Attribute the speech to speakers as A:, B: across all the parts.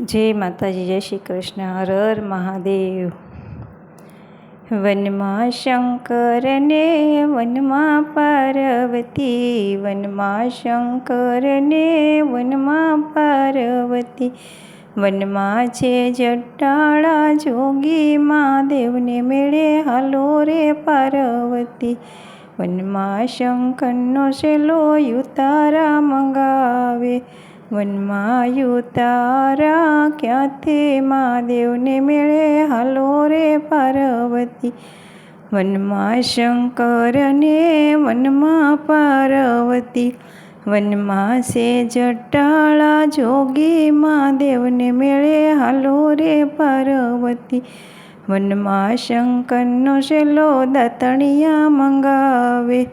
A: જય માતાજી, જય શ્રી કૃષ્ણ. હર હર મહાદેવ. વનમાં શંકરને વનમાં પાર્વતી, વનમાં શંકરને વનમાં પાર્વતી. વનમાં છે જટાળા જોગી મહાદેવને મેળે હાલો રે પાર્વતી. વનમાં શંકરનો શેલો યુતારા મંગાવે. વનમાં યુતારા ક્યાંથી મહાદેવને મેળે? હાલો રે પાર્વતી. વનમાં શંકરને વનમાં પાર્વતી. વનમાં સે જટાળા જોગી મહાદેવને મેળે? હાલો રે પાર્વતી. વનમાં શંકરનો શેલો દતણિયા મંગાવે.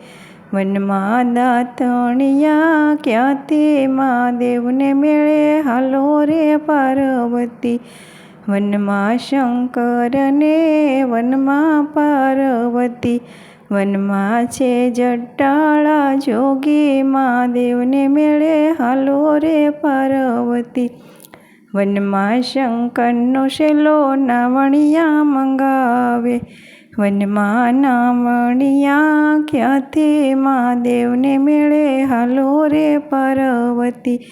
A: વનમાં દાતણિયા ક્યાંથી મહાદેવને મેળે? હાલો રે પાર્વતી, વનમાં શંકરને વનમાં પાર્વતી, વનમાં છે જટાળા જોગી મહાદેવને મેળે? હાલો રે પાર્વતી, વનમાં શંકરનો શેલો નાવણિયા મંગાવે. વનમાં નામણિયા ક્યાંથી મહાદેવને મેળે હાલો રે પાર્વતી.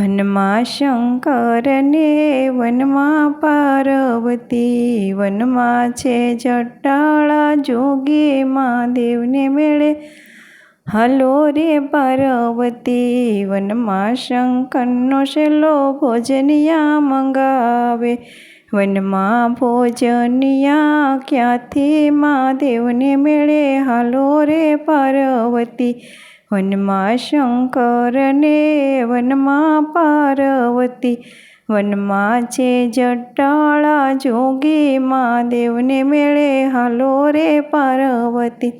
A: વનમાં શંકરને વનમાં પાર્વતી. વનમાં છે જટાળા જોગી મહાદેવને મેળે હાલો રે પાર્વતી. વનમાં શંકરનો શેલો ભોજનિયા મંગાવે. વનમાં ભોજનિયા ક્યાંથી મહાદેવને મેળે? હાલો રે પાર્વતી, વનમાં શંકરને, વનમાં પાર્વતી, વનમાં છે જટાળા જોગી મહાદેવને મેળે? હાલો રે પાર્વતી,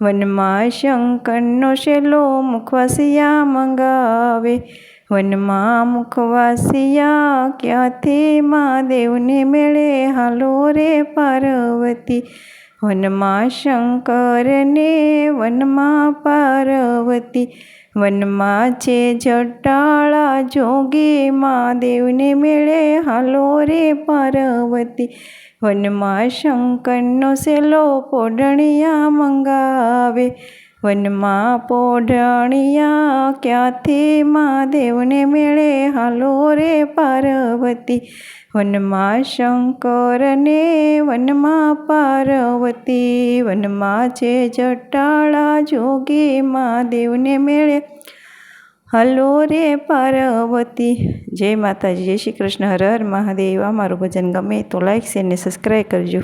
A: વનમાં શંકરનો શેલો મુખવાસિયા મંગાવે વનમાં મુખવાસિયા ક્યાંથી મહાદેવને મેળે? હાલો રે પાર્વતી, વનમાં શંકરને વનમાં પાર્વતી, વનમાં છે જટાળા જોગી મહાદેવને મેળે? હાલો રે પાર્વતી, વનમાં શંકરનો સેલો પોડણિયા મંગાવે વનમાં પોઢણિયા ક્યાંથી મહાદેવને મેળે? હાલો રે પાર્વતી. વનમાં શંકરને વનમાં પાર્વતી. વનમાં છે જટાળા જોગી મહાદેવને મેળે. હલો રે પાર્વતી. જય માતાજી, જય શ્રી કૃષ્ણ. હર હર મહાદેવ. અમારું ભજન ગમે તો લાઈક શેર ને સબસ્ક્રાઈબ કરજો.